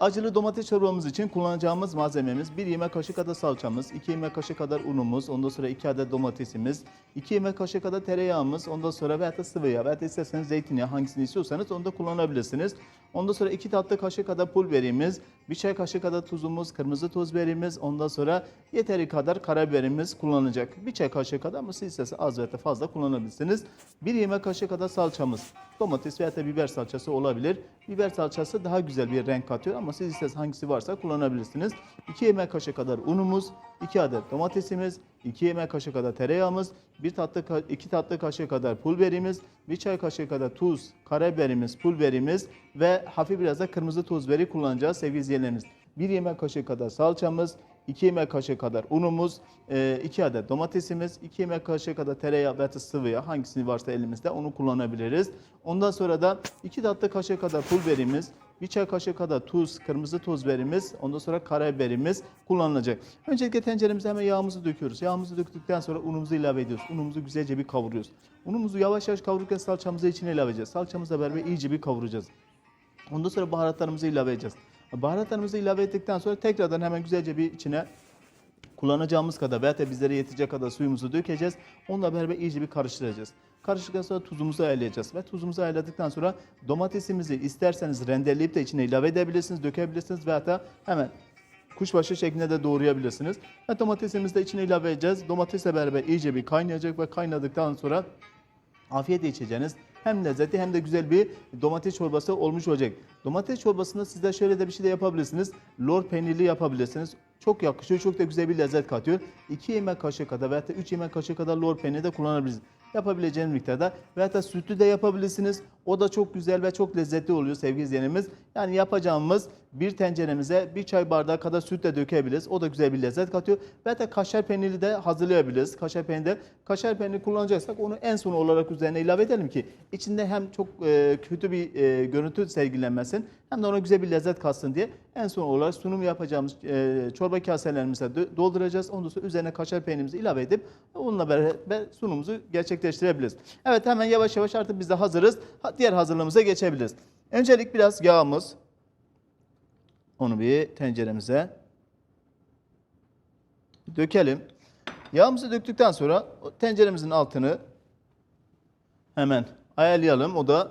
Acılı domates çorbamız için kullanacağımız malzememiz 1 yemek kaşığı kadar salçamız, 2 yemek kaşığı kadar unumuz, ondan sonra 2 adet domatesimiz, 2 yemek kaşığı kadar tereyağımız, ondan sonra veya da sıvı yağ veya da isterseniz zeytinyağı hangisini istiyorsanız onu da kullanabilirsiniz. Ondan sonra 2 tatlı kaşığı kadar pul biberimiz, 1 çay kaşığı kadar tuzumuz, kırmızı toz biberimiz, ondan sonra yeteri kadar karabiberimiz kullanılacak. 1 çay kaşığı kadar ama siz isterseniz az veya fazla kullanabilirsiniz. 1 yemek kaşığı kadar salçamız, domates veya da biber salçası olabilir. Biber salçası daha güzel bir renk katıyor ama siz isterseniz hangisi varsa kullanabilirsiniz. 2 yemek kaşığı kadar unumuz, 2 adet domatesimiz, 2 yemek kaşığı kadar tereyağımız, 1 tatlı 2 tatlı kaşığı kadar pul biberimiz, 1 çay kaşığı kadar tuz, karabiberimiz, pul biberimiz ve hafif biraz da kırmızı toz biberi kullanacağız sevgili izleyenlerimiz. 1 yemek kaşığı kadar salçamız, 2 yemek kaşığı kadar unumuz, 2 adet domatesimiz, 2 yemek kaşığı kadar tereyağı veya sıvı yağ hangisini varsa elimizde onu kullanabiliriz. Ondan sonra da 2 tatlı kaşığı kadar pul biberimiz, 1 çay kaşığı kadar tuz, kırmızı toz biberimiz, ondan sonra karabiberimiz kullanılacak. Öncelikle tenceremize hemen yağımızı döküyoruz. Yağımızı döktükten sonra unumuzu ilave ediyoruz. Unumuzu güzelce bir kavuruyoruz. Unumuzu yavaş yavaş kavururken salçamızı içine ilave edeceğiz. Salçamızla beraber iyice bir kavuracağız. Ondan sonra baharatlarımızı ilave edeceğiz. Baharatlarımızı ilave ettikten sonra tekrardan hemen güzelce bir içine kullanacağımız kadar veya da bizlere yetecek kadar suyumuzu dökeceğiz. Onunla beraber iyice bir karıştıracağız. Karıştıktan sonra tuzumuzu ayarlayacağız ve tuzumuzu ayarladıktan sonra domatesimizi isterseniz rendeleyip de içine ilave edebilirsiniz, dökebilirsiniz veya da hemen kuşbaşı şeklinde de doğrayabilirsiniz. Ve domatesimizi de içine ilave edeceğiz. Domatesle beraber iyice bir kaynayacak ve kaynadıktan sonra afiyetle içeceğiniz hem lezzetli hem de güzel bir domates çorbası olmuş olacak. Domates çorbasında sizler şöyle de bir şey de yapabilirsiniz. Lor peynirli yapabilirsiniz. Çok yakışıyor, çok da güzel bir lezzet katıyor. 2 yemek kaşığı kadar veya 3 yemek kaşığı kadar lor peyniri de kullanabilirsiniz. Yapabileceğiniz miktarda veya da sütlü de yapabilirsiniz. O da çok güzel ve çok lezzetli oluyor sevgili izleyenimiz. Yani yapacağımız bir tenceremize bir çay bardağı kadar süt de dökebiliriz. O da güzel bir lezzet katıyor. Veya da kaşar peyniri de hazırlayabiliriz. Kaşar peyniri de kaşar peyniri kullanacaksak onu en son olarak üzerine ilave edelim ki içinde hem çok e, kötü bir e, görüntü sergilenmesin hem de ona güzel bir lezzet katsın diye en son olarak sunum yapacağımız e, çorba kaselerimize dolduracağız. Ondan sonra üzerine kaşar peynirimizi ilave edip onunla beraber sunumumuzu gerçekleştirebiliriz. Evet hemen yavaş yavaş artık biz de hazırız. Diğer hazırlığımıza geçebiliriz. Öncelik biraz yağımız. Onu bir tenceremize dökelim. Yağımızı döktükten sonra tenceremizin altını hemen ayarlayalım. O da